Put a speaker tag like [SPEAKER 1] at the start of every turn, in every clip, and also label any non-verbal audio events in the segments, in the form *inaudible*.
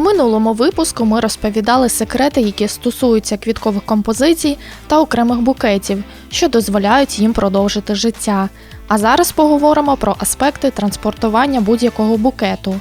[SPEAKER 1] минулому випуску ми розповідали секрети, які стосуються квіткових композицій та окремих букетів, що дозволяють їм продовжити життя. А зараз поговоримо про аспекти транспортування будь-якого букету.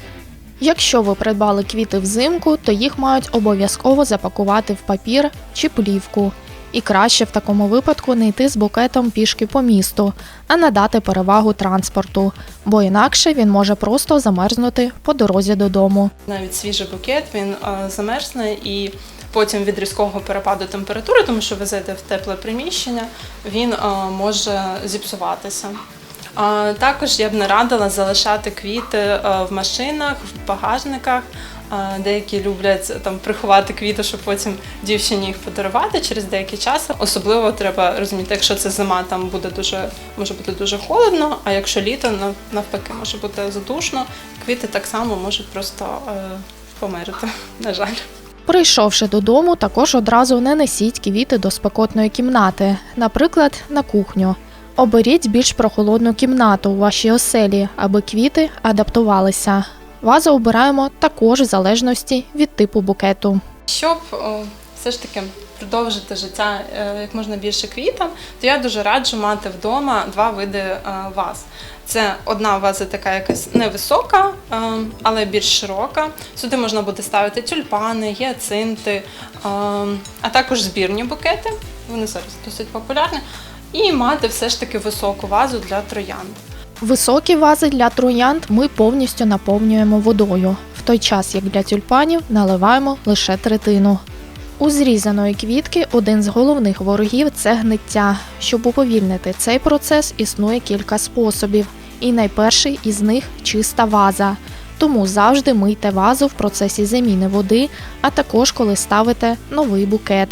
[SPEAKER 1] Якщо ви придбали квіти взимку, то їх мають обов'язково запакувати в папір чи плівку. І краще в такому випадку не йти з букетом пішки по місту, а надати перевагу транспорту, бо інакше він може просто замерзнути по дорозі додому.
[SPEAKER 2] Навіть свіжий букет він замерзне і потім від різкого перепаду температури, тому що ви зайдете в тепле приміщення, він може зіпсуватися. Також я б не радила залишати квіти е, в машинах, в багажниках. Е, Деякі люблять там приховати квіти, щоб потім дівчині їх подарувати через деякий час. Особливо треба розуміти, якщо це зима, там буде дуже може бути дуже холодно. А якщо літо, навпаки, може бути задушно. Квіти так само можуть просто е, померти. *laughs* На жаль.
[SPEAKER 1] Прийшовши додому, також одразу не несіть квіти до спекотної кімнати, наприклад, на кухню. Оберіть більш прохолодну кімнату у вашій оселі, аби квіти адаптувалися. Вазу обираємо також в залежності від типу букету.
[SPEAKER 2] Щоб все ж таки продовжити життя е, як можна більше квітам, то я дуже раджу мати вдома два види е, ваз. Це одна ваза така якась невисока, е, але більш широка. Сюди можна буде ставити тюльпани, гіацинти, а також збірні букети. Вони зараз досить популярні. І мати все ж таки високу вазу для троянд.
[SPEAKER 1] Високі вази для троянд ми повністю наповнюємо водою, в той час як для тюльпанів наливаємо лише третину. У зрізаної квітки один з головних ворогів це гниття. Щоб уповільнити цей процес, існує кілька способів, і найперший із них чиста ваза. Тому завжди мийте вазу в процесі заміни води, а також коли ставите новий букет.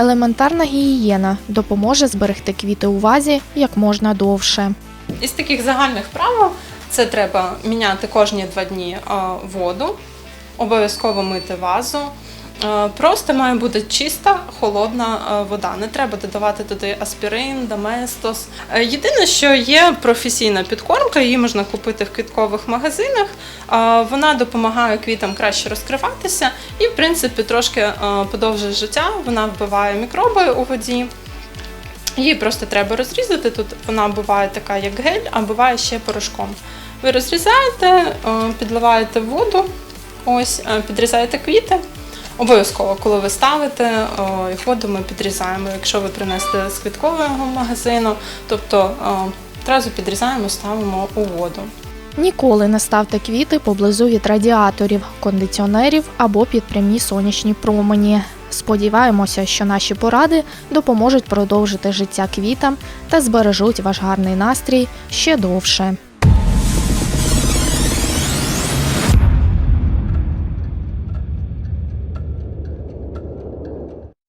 [SPEAKER 1] Елементарна гігієна допоможе зберегти квіти у вазі як можна довше.
[SPEAKER 2] Із таких загальних правил це треба міняти кожні два дні е, воду, обов'язково мити вазу. Е, Просто має бути чиста, холодна е, вода. Не треба додавати туди аспірин, доместос. Е, Єдине, що є професійна підкормка, її можна купити в квіткових магазинах. Вона допомагає квітам краще розкриватися і, в принципі, трошки подовжує життя. Вона вбиває мікроби у воді. Її просто треба розрізати. Тут вона буває така, як гель, а буває ще порошком. Ви розрізаєте, підливаєте воду, ось, підрізаєте квіти. Обов'язково, коли ви ставите, воду ми підрізаємо. Якщо ви принесете з квіткового магазину, тобто одразу підрізаємо, ставимо у воду.
[SPEAKER 1] Ніколи не ставте квіти поблизу від радіаторів, кондиціонерів або під прямі сонячні промені. Сподіваємося, що наші поради допоможуть продовжити життя квітам та збережуть ваш гарний настрій ще довше.